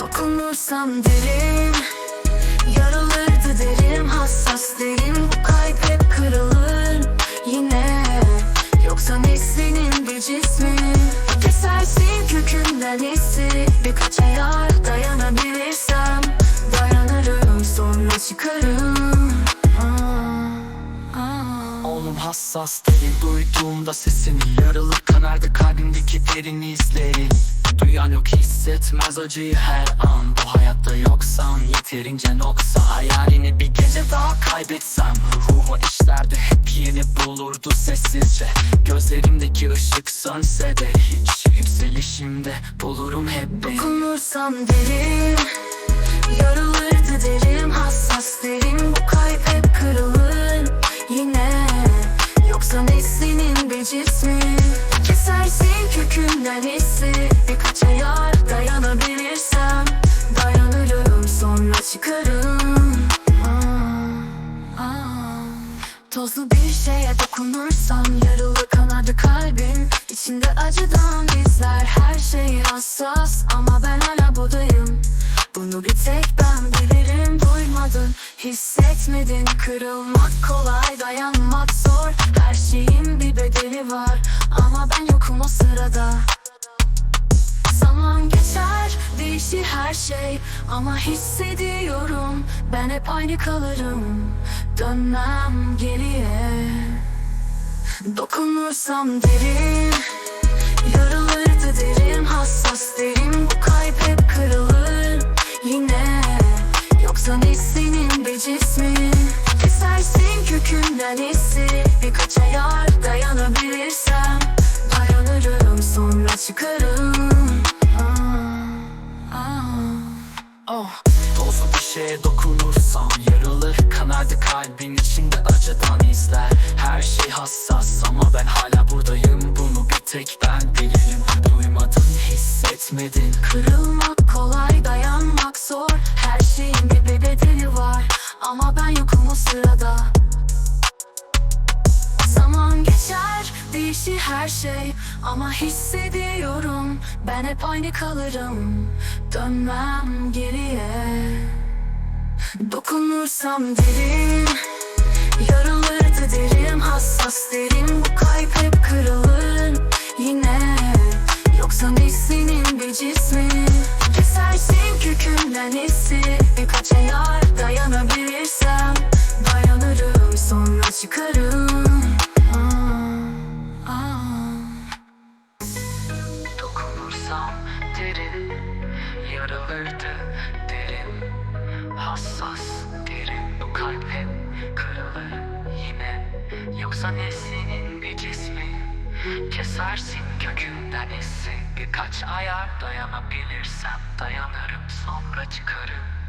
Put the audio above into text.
Dokunursam derim Yarılırdı derim Hassas derim Bu kalp hep kırılır Yine. Yoksa neslinin bir cismi Kesersin kökünden hissi Birkaç ayar dayanabilirsem Dayanırım sonra çıkarım. Oğlum hassas değil duyduğumda sesini Yaralı kanardı kalbimdeki derin izleri Duyan yok hissetmez acıyı her an. Bu hayatta yoksan yeterince noksa. Hayalini bir gece daha kaybetsem Ruhu işlerdi hep yeni bulurdu sessizce. Gözlerimdeki ışık sönse de hiç Yükselişimde bulurum hep beni Dokunursam derim Yarılırdı derim Hassas derim. Bu kalp hep kırılır Tozlu bir şeye dokunursam Yarılı kanadı kalbim. İçinde acıdan izler Her şey hassas Ama ben hala buradayım. Bunu bir tek ben bilirim Duymadın, hissetmedin. Kırılmak kolay, dayanmak zor Her şeyin bir bedeli var. Ama ben yokum o sırada. Zaman geçer, değişir her şey Ama hissediyorum Ben hep aynı kalırım Dönmem geriye. Dokunursam derim Yarılırdı derim Hassas derim Bu kalp hep kırılır Yine. Yoksa neslinin bir cismi? Kesersin kökünden hissi. Birkaç ayar dayanabilirsem. Dayanırım sonra çıkarım kalbin içinde acıdan izler. Her şey hassas ama ben hala buradayım. Bunu bir tek ben bilirim. Duymadın, hissetmedin. Kırılmak kolay, dayanmak zor. Her şeyin bir bedeli var. Ama ben yokum o sırada. Zaman geçer, değişir her şey. Ama hissediyorum Ben hep aynı kalırım. Dönmem geriye Dokunursam derim Yarılırdı derim Hassas derim. Bu kalp hep kırılır Yine. Yoksa neslinin bir cismi Kesersin kökünden hissi Birkaç ayar dayanabilirsem Dayanırım sonra çıkarım. Dokunursam derin Yarılırdı derin Hassas derin Bu kalp hep kırılır yine. Yoksa neslinin bir cismi Kesersin kökünden hissi Birkaç ayar dayanabilirsem Dayanırım sonra çıkarım